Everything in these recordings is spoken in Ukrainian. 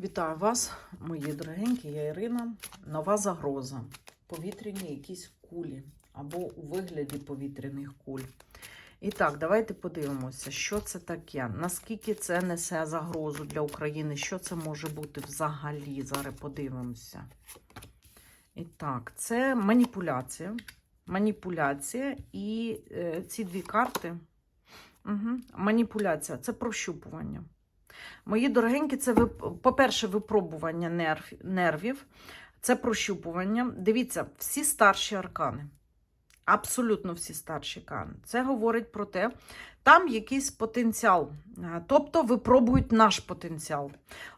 Вітаю вас, мої дорогенькі, я Ірина. Нова загроза. Повітряні якісь кулі або у вигляді повітряних куль. І так, давайте подивимося, що це таке, наскільки це несе загрозу для України, що це може бути взагалі. Зараз подивимося. І так, це маніпуляція. Маніпуляція і е, ці дві карти. Угу. Маніпуляція це прощупування. Мої дорогенькі, це, по-перше, випробування нерв, нервів, це прощупування. Дивіться, всі старші аркани. Абсолютно всі старші аркани. Це говорить про те, там якийсь потенціал. Тобто випробують наш потенціал.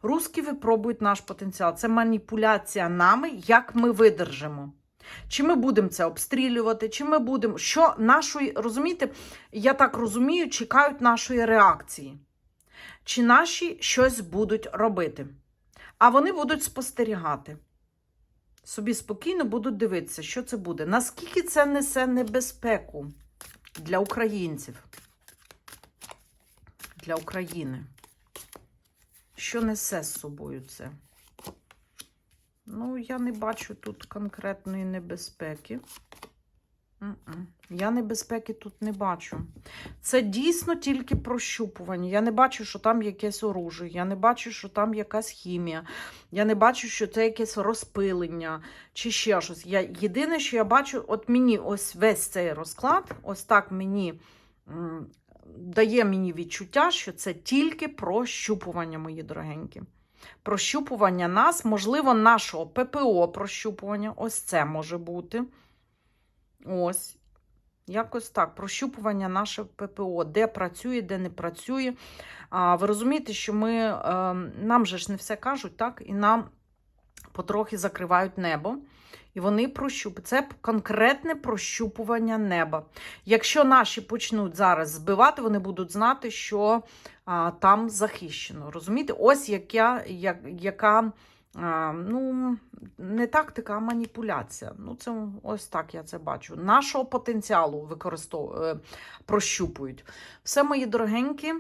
Руски випробують наш потенціал. Це маніпуляція нами, як ми видержимо. Чи ми будемо це обстрілювати, чи ми будемо. Що нашої, розумієте, я так розумію, чекають нашої реакції чи наші щось будуть робити. А вони будуть спостерігати. Собі спокійно будуть дивитися, що це буде. Наскільки це несе небезпеку для українців, для України? Що несе з собою це? Ну, я не бачу тут конкретної небезпеки. Я небезпеки тут не бачу. Це дійсно тільки прощупування. Я не бачу, що там якесь оружие, я не бачу, що там якась хімія, я не бачу, що це якесь розпилення чи ще щось. Я, єдине, що я бачу, от мені ось весь цей розклад, ось так мені дає мені відчуття, що це тільки прощупування, мої дорогенькі. Прощупування нас, можливо, нашого ППО прощупування. Ось це може бути. Ось. Якось так, прощупування наше ППО, де працює, де не працює. А, ви розумієте, що ми, е, нам же ж не все кажуть, так? І нам потрохи закривають небо. І вони прощупують. Це конкретне прощупування неба. Якщо наші почнуть зараз збивати, вони будуть знати, що а, там захищено. Розумієте? Ось яка, як, яка ну, не тактика, а маніпуляція. Ну, це ось так я це бачу. Нашого потенціалу використовують, прощупують. Все, мої дорогенькі.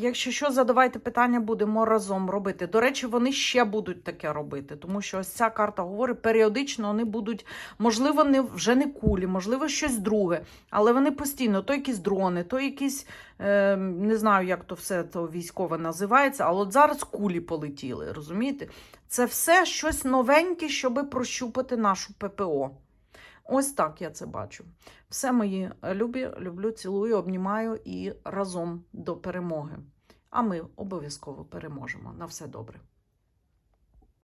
Якщо що, задавайте питання, будемо разом робити. До речі, вони ще будуть таке робити, тому що ось ця карта говорить, періодично вони будуть, можливо, не, вже не кулі, можливо, щось друге, але вони постійно, то якісь дрони, то якісь, е, не знаю, як то все то військове називається, але от зараз кулі полетіли, розумієте? Це все щось новеньке, щоб прощупати нашу ППО. Ось так я це бачу. Все мої любі, люблю, цілую, обнімаю і разом до перемоги. А ми обов'язково переможемо. На все добре.